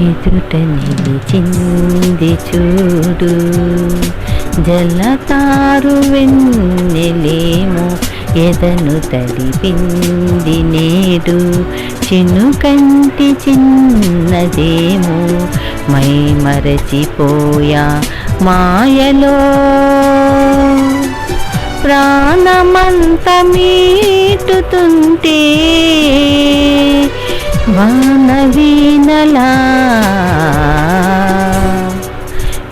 ఎదుట నిలిచింది చూడు. జలతారు వెన్నెలేమో ఎదను తడిపింది నేడు. చినుకంటి చిన్నదేమో మై మరచిపోయా మాయలో. ప్రాణమంత మీటుతుంటే వానవీనలా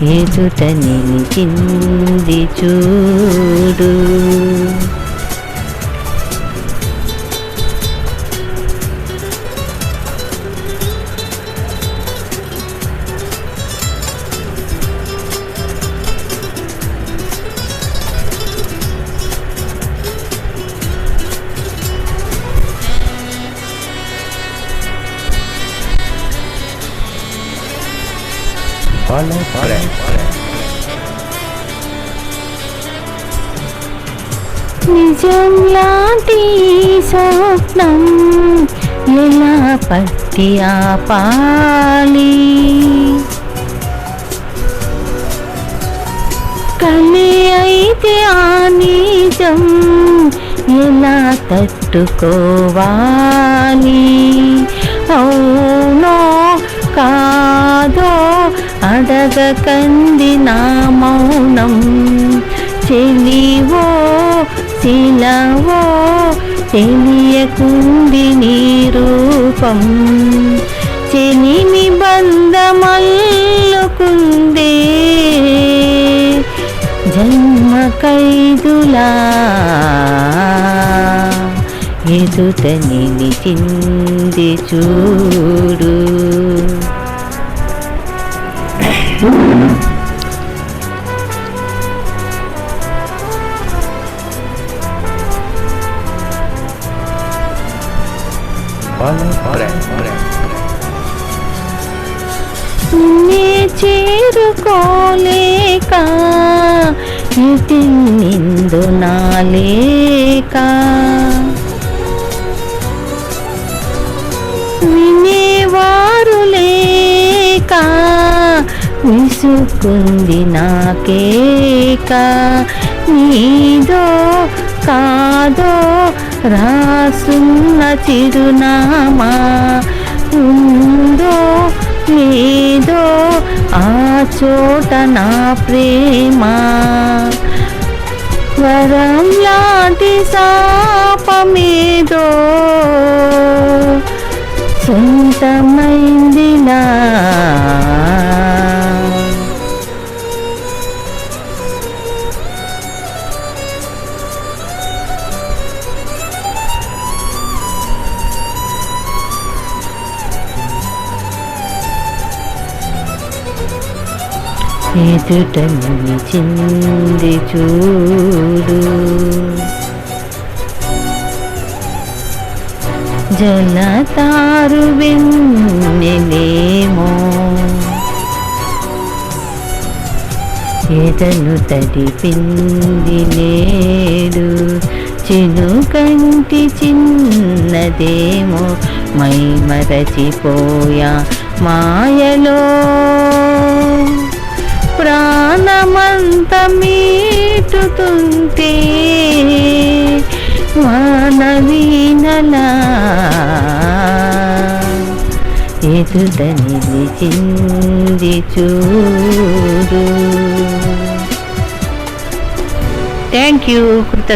ఎదుట నిలిచింది చూడు. Fala నిజం లాంటి స్వప్నం ఎలా పట్టి ఆపాలి? కలి అయితే ఆ నిజం ఎలా తట్టుకోవాలి? అవునో కంది నా మౌనం. చెలివో శిలవో తెలియకుంది నీ రూపం. చెలిమి బంధమల్లుకుందే. జన్మ కైదులా ఎదుట నిలిచింది చూడు. Follow నిన్నే చేరుకోలేక ఇటు నిందు నాలేక విసుకుంది నాకేక నీదో కాదో రాసున్న చిరునామా. ఉందో లేదో ఆ చోట నా ప్రేమ. వరం లాంటి శాపమేదో సొంతమై ఎదుట నిలిచింది చూడు జలతారు వెన్నెలేమో ఎదను తడిపింది నేడు చినుకంటి చిన్నదేమో. మై మరచిపోయా మాయలో. ప్రాణమంత మీటుతుంటే మానవీనలా ఎదుట నిలిచింది చూడు. Thank you కృతజ్ఞ